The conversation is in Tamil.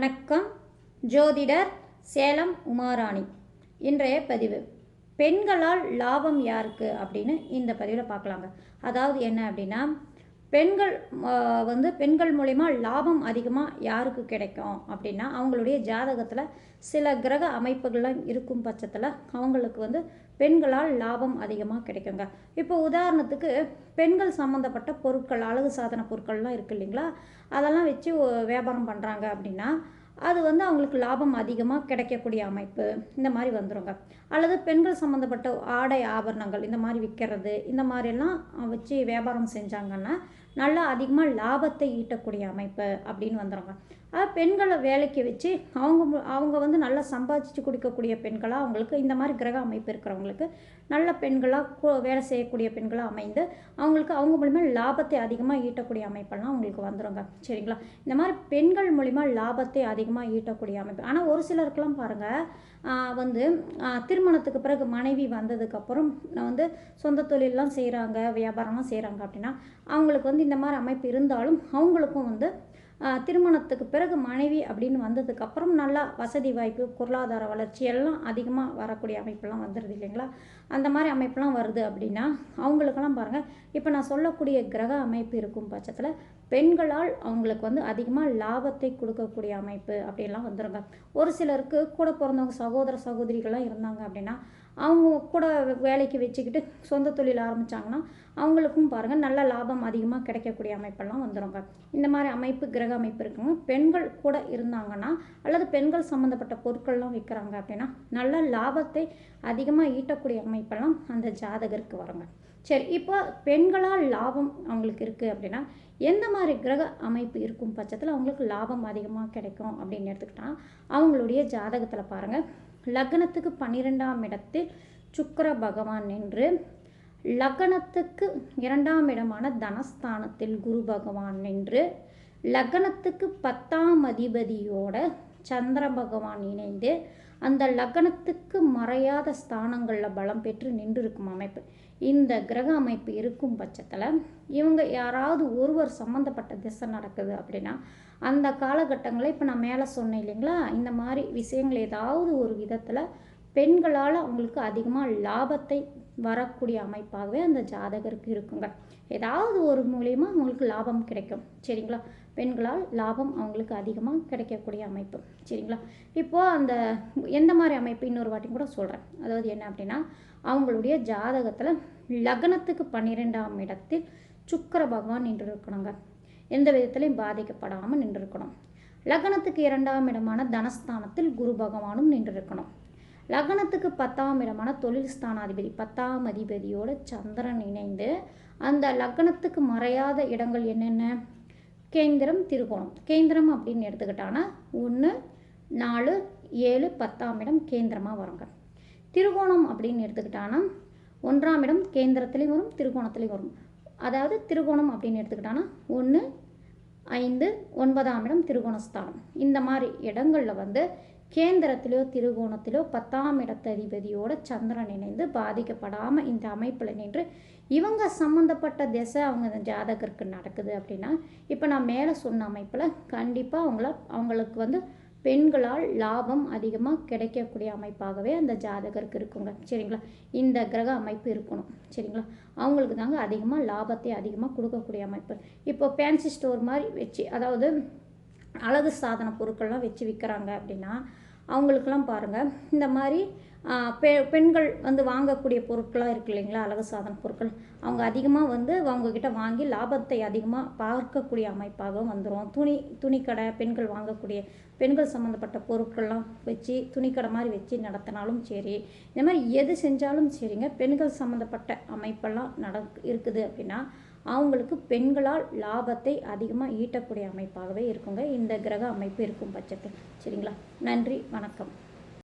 வணக்கம் ஜோதிடர் சேலம் உமாராணி. இன்றைய பதிவு பெண்களால் லாபம் யாருக்கு? அப்படின்னு இந்த பதிவில் பார்க்கலாங்க. அதாவது என்ன அப்படின்னா பெண்கள் வந்து பெண்கள் மூலிமா லாபம் அதிகமாக யாருக்கு கிடைக்கும் அப்படின்னா அவங்களுடைய ஜாதகத்தில் சில கிரக அமைப்புகள்லாம் இருக்கும் பட்சத்தில் அவங்களுக்கு வந்து பெண்களால் லாபம் அதிகமாக கிடைக்குங்க. இப்போ உதாரணத்துக்கு பெண்கள் சம்மந்தப்பட்ட பொருட்கள் அழகு சாதன பொருட்கள்லாம் இருக்குது இல்லைங்களா? அதெல்லாம் வச்சு வியாபாரம் பண்ணுறாங்க அப்படின்னா அது வந்து அவங்களுக்கு லாபம் அதிகமாக கிடைக்கக்கூடிய அமைப்பு இந்த மாதிரி வந்துருங்க. அல்லது பெண்கள் சம்மந்தப்பட்ட ஆடை ஆபரணங்கள் இந்த மாதிரி விற்கிறது இந்த மாதிரிலாம் வச்சு வியாபாரம் செஞ்சாங்கன்னா நல்லா அதிகமாக லாபத்தை ஈட்டக்கூடிய அமைப்பு அப்படின்னு வந்துடுறாங்க அது பெண்களை வேலைக்கு வச்சு அவங்க மு- அவங்க வந்து நல்லா சம்பாதிச்சு கொடுக்கக்கூடிய பெண்களாக அவங்களுக்கு இந்த மாதிரி கிரக அமைப்பு இருக்கிறவங்களுக்கு நல்ல பெண்களாக வேலை செய்யக்கூடிய பெண்களாக அமைந்து அவங்களுக்கு அவங்க மூலிமா லாபத்தை அதிகமாக ஈட்டக்கூடிய அமைப்பெல்லாம் அவங்களுக்கு வந்துருங்க. சரிங்களா? இந்த மாதிரி பெண்கள் மூலிமா லாபத்தை அதிகமாக ஈட்டக்கூடிய அமைப்பு. ஆனால் ஒரு சிலருக்கெல்லாம் பாருங்கள் வந்து திருமணத்துக்கு பிறகு மனைவி வந்ததுக்கப்புறம் வந்து சொந்த தொழிலெலாம் செய்கிறாங்க வியாபாரம்லாம் செய்கிறாங்க அப்படின்னா அவங்களுக்கு வந்து இந்த மாதிரி அமைப்பு இருந்தாலும் அவங்களுக்கும் வந்து திருமணத்துக்கு பிறகு மனைவி அப்படின்னு வந்ததுக்கப்புறம் நல்லா வசதி வாய்ப்பு பொருளாதார வளர்ச்சி எல்லாம் அதிகமாக வரக்கூடிய அமைப்பெல்லாம் வந்துடுது இல்லைங்களா? அந்த மாதிரி அமைப்பெல்லாம் வருது அப்படின்னா அவங்களுக்கெல்லாம் பாருங்கள் இப்போ நான் சொல்லக்கூடிய கிரக அமைப்பு இருக்கும் பட்சத்தில் பெண்களால் அவங்களுக்கு வந்து அதிகமாக லாபத்தை கொடுக்கக்கூடிய அமைப்பு அப்படிலாம் வந்துருங்க. ஒரு சிலருக்கு கூட பிறந்தவங்க சகோதர சகோதரிகள்லாம் இருந்தாங்க அப்படின்னா அவங்க கூட வேலைக்கு வச்சுக்கிட்டு சொந்த தொழில் ஆரம்பித்தாங்கன்னா அவங்களுக்கும் பாருங்கள் நல்ல லாபம் அதிகமாக கிடைக்கக்கூடிய அமைப்பெல்லாம் வந்துருங்க. இந்த மாதிரி அமைப்பு கிரக அமைப்பு இருக்குங்க. பெண்கள் கூட இருந்தாங்கன்னா அல்லது பெண்கள் சம்மந்தப்பட்ட பொருட்கள்லாம் விற்கிறாங்க அப்படின்னா நல்ல லாபத்தை அதிகமாக ஈட்டக்கூடிய அமைப்பெல்லாம் அந்த ஜாதகருக்கு வருங்க. சரி இப்போ பெண்களால் லாபம் அவங்களுக்கு இருக்குது அப்படின்னா எந்த மாதிரி கிரக அமைப்பு இருக்கும் பட்சத்தில் அவங்களுக்கு லாபம் அதிகமாக கிடைக்கும் அப்படின்னு எடுத்துக்கிட்டால் அவங்களுடைய ஜாதகத்தில் பாருங்கள் லக்னத்துக்கு பன்னிரெண்டாம் இடத்தில் சுக்கர பகவான் நின்று லக்னத்துக்கு இரண்டாம் இடமான தனஸ்தானத்தில் குரு பகவான் நின்று லக்னத்துக்கு பத்தாம் அதிபதியோட சந்திர பகவான் இணைந்து அந்த லக்னத்துக்கு மறையாத ஸ்தானங்களில் பலம் பெற்று நின்று இருக்கும் அமைப்பு. இந்த கிரக அமைப்பு இருக்கும் பட்சத்தில் இவங்க யாராவது ஒருவர் சம்மந்தப்பட்ட திசை நடக்குது அப்படின்னா அந்த காலகட்டங்களில் இப்போ நான் மேலே சொன்னேன் இல்லைங்களா? இந்த மாதிரி விஷயங்கள் ஏதாவது ஒரு விதத்தில் பெண்களால் அவங்களுக்கு அதிகமாக லாபத்தை வரக்கூடிய அமைப்பாகவே அந்த ஜாதகருக்கு இருக்குங்க. ஏதாவது ஒரு மூலியமா அவங்களுக்கு லாபம் கிடைக்கும். சரிங்களா? பெண்களால் லாபம் அவங்களுக்கு அதிகமாக கிடைக்கக்கூடிய அமைப்பு. சரிங்களா? இப்போது அந்த எந்த மாதிரி அமைப்பு இன்னொரு வாட்டி கூட சொல்கிறேன் அதாவது என்ன அப்படின்னா அவங்களுடைய ஜாதகத்தில் லக்னத்துக்கு பன்னிரெண்டாம் இடத்தில் சுக்கிர பகவான் நின்று இருக்கணுங்க எந்த விதத்திலையும் பாதிக்கப்படாமல் நின்று இருக்கணும் லக்னத்துக்கு இரண்டாம் இடமான தனஸ்தானத்தில் குரு பகவானும் நின்று இருக்கணும் லக்னத்துக்கு பத்தாம் இடமான தொழில் ஸ்தானாதிபதி பத்தாம் அதிபதியோட சந்திரன் இணைந்து அந்த லக்னத்துக்கு மறையாத இடங்கள் என்னென்ன? கேந்திரம் திருகோணம். கேந்திரம் அப்படின்னு எடுத்துக்கிட்டான்னா ஒன்று நாலு ஏழு பத்தாம் இடம் கேந்திரமாக வருங்க. திருகோணம் அப்படின்னு எடுத்துக்கிட்டான்னா ஒன்றாம் இடம் கேந்திரத்துலேயும் வரும் திருகோணத்துலேயும் வரும். அதாவது திருகோணம் அப்படின்னு எடுத்துக்கிட்டான்னா ஒன்று ஐந்து ஒன்பதாம் இடம் திருகோணஸ்தானம். இந்த மாதிரி இடங்களில் வந்து கேந்திரத்திலோ திருகோணத்திலோ பத்தாம் இடத்து அதிபதியோட சந்திரன் இணைந்து பாதிக்கப்படாமல் இந்த அமைப்பில் நின்று இவங்க சம்மந்தப்பட்ட திசை அவங்க அந்த ஜாதகருக்கு நடக்குது அப்படின்னா இப்போ நான் மேலே சொன்ன அமைப்பில் கண்டிப்பாக அவங்கள அவங்களுக்கு வந்து பெண்களால் லாபம் அதிகமாக கிடைக்கக்கூடிய அமைப்பாகவே அந்த ஜாதகருக்கு இருக்குங்க. சரிங்களா? இந்த கிரக அமைப்பு இருக்கணும். சரிங்களா? அவங்களுக்கு தாங்க அதிகமாக லாபத்தை அதிகமாக கொடுக்கக்கூடிய அமைப்பு. இப்போ ஃபேன்சி ஸ்டோர் மாதிரி வச்சு அதாவது அழகு சாதன பொருட்கள்லாம் வச்சு விற்கிறாங்க அப்படின்னா அவங்களுக்கெல்லாம் பாருங்கள் இந்த மாதிரி பெ பெண்கள் வந்து வாங்கக்கூடிய பொருட்களாக இருக்கு இல்லைங்களா அழகு சாதன பொருட்கள். அவங்க அதிகமாக வந்து அவங்கக்கிட்ட வாங்கி லாபத்தை அதிகமாக பார்க்கக்கூடிய அமைப்பாக வந்துடும் துணி துணிக்கடை பெண்கள் வாங்கக்கூடிய பெண்கள் சம்மந்தப்பட்ட பொருட்கள்லாம் வச்சு துணிக்கடை மாதிரி வச்சு நடத்தினாலும் சரி இந்த மாதிரி எது செஞ்சாலும் சரிங்க பெண்கள் சம்மந்தப்பட்ட அமைப்பெல்லாம் நட இருக்குது அப்படின்னா அவங்களுக்கு பெண்களால் லாபத்தை அதிகமாக ஈட்டக்கூடிய அமைப்பாகவே இருக்குங்க. இந்த கிரக அமைப்பு இருக்கும் பட்சத்தில். சரிங்களா? நன்றி வணக்கம்.